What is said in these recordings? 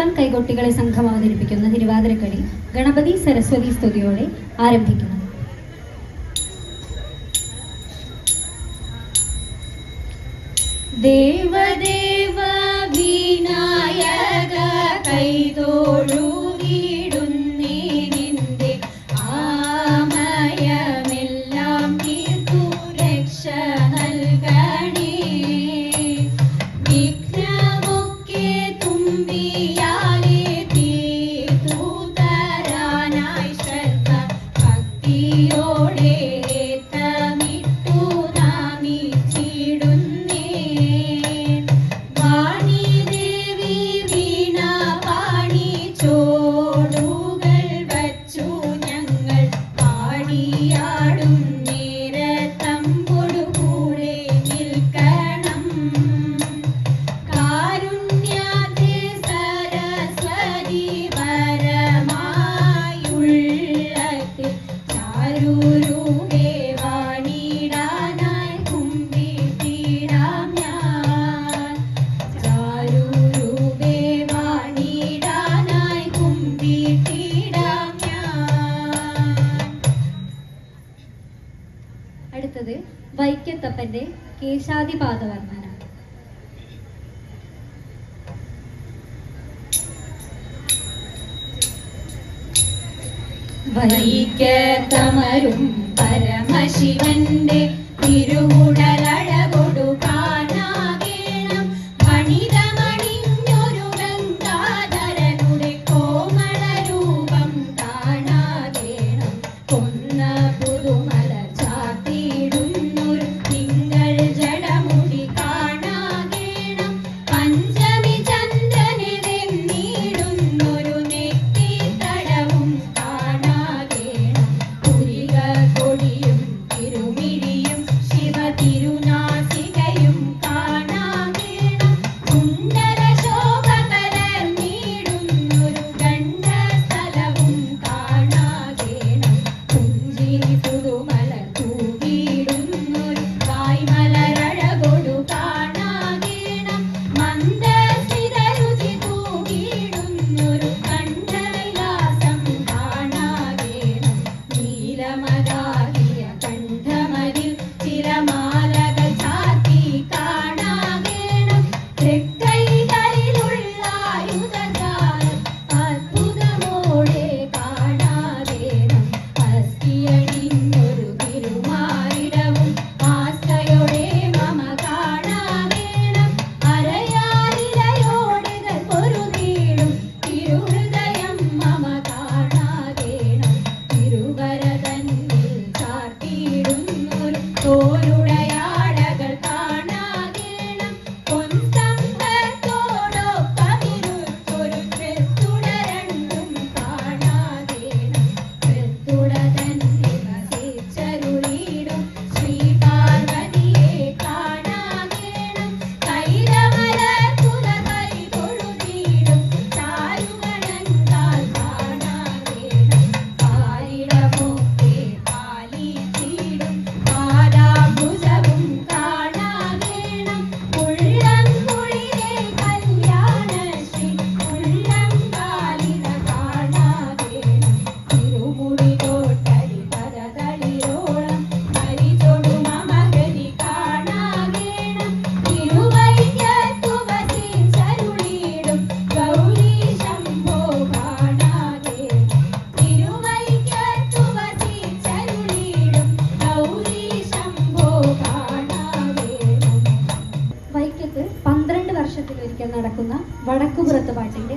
പത്തോളം കൈകൊട്ടികളെ സംഘം അവതരിപ്പിക്കുന്ന തിരുവാതിരക്കളി ഗണപതി സരസ്വതി സ്തുതിയോടെ ആരംഭിക്കുന്നു. ദേവദേവ വിനായക കൈതോഴൂ വരും പരമശിവന്റെ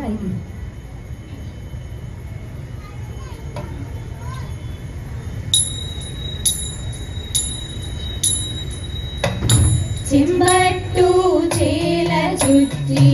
ఐదు ചെമ്പട്ടു ചേല ചുറ്റി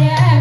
yeah.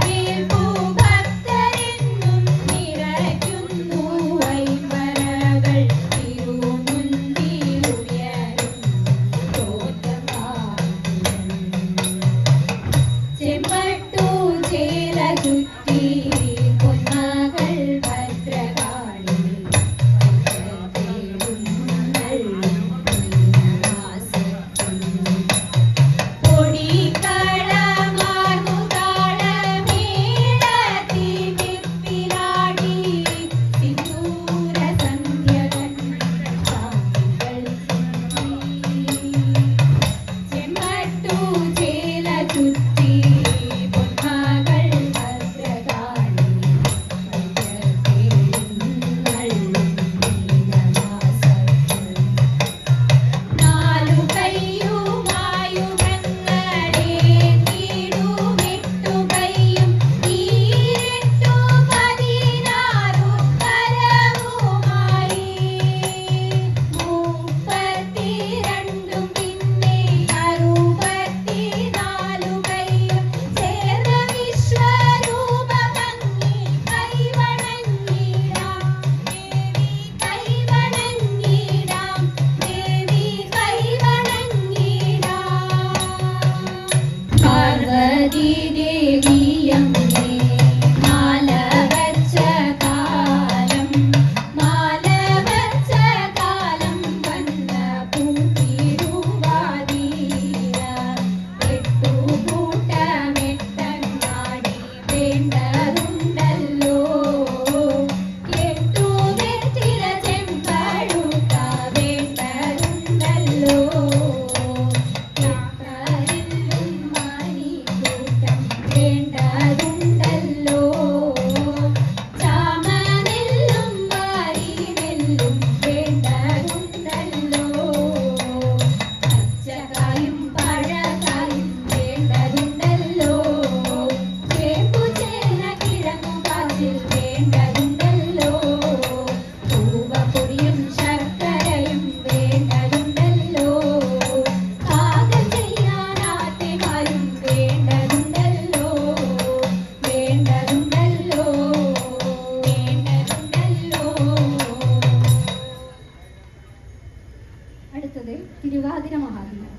അടുത്തത് തിരുവാതിര മഹാത്മ്യം.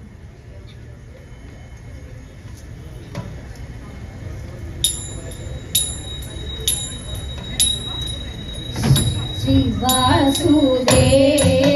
വാസുദേവനും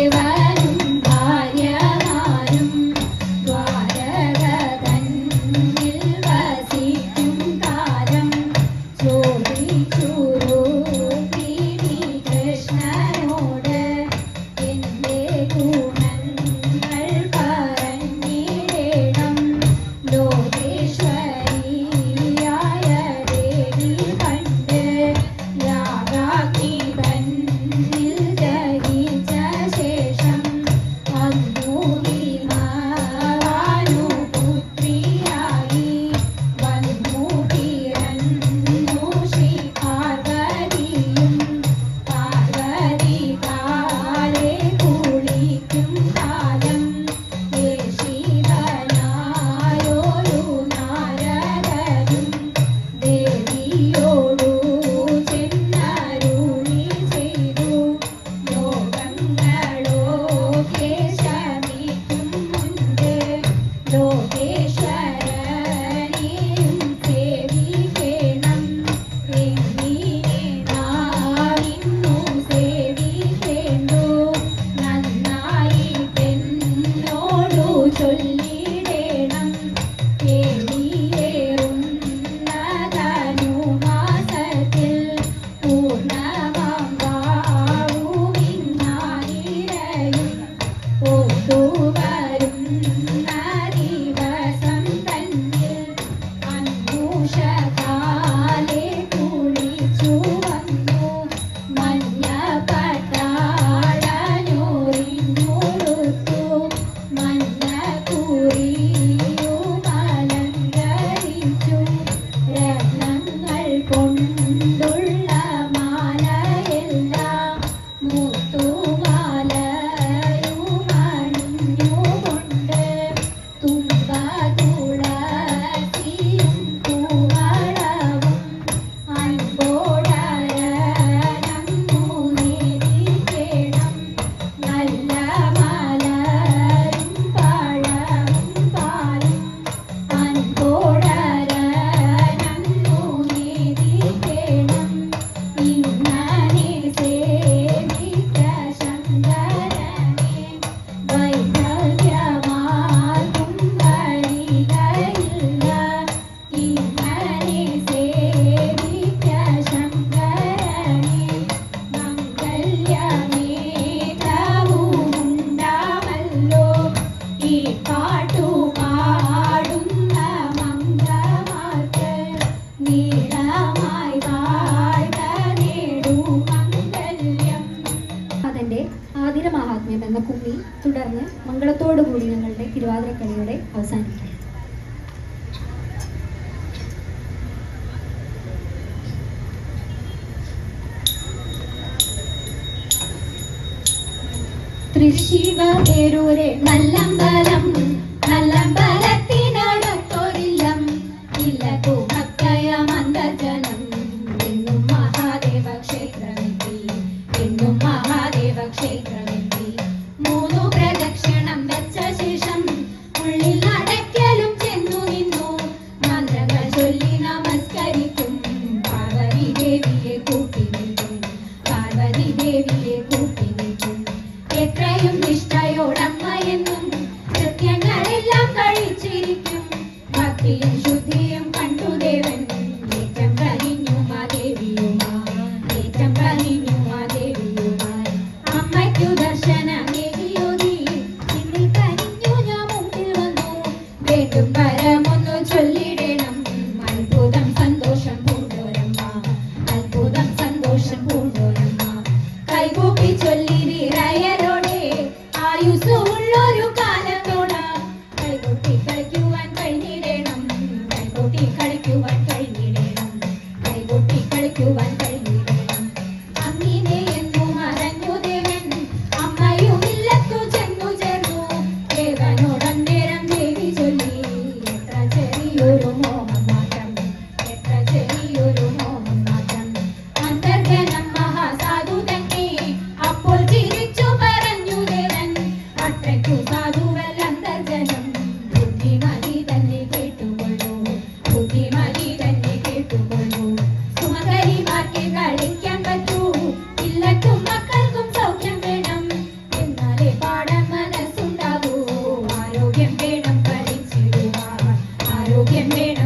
മന്ദിര മഹാത്മ്യം എന്ന കുമ്മി തുടർന്ന് മംഗളത്തോടുകൂടി ഞങ്ങളുടെ തിരുവാതിരക്കളിയുടെ അവസാനിക്കും. തൃശിവ പേരൂരെ നല്ലമ്പലം നല്ലമ്പലം Uno. give me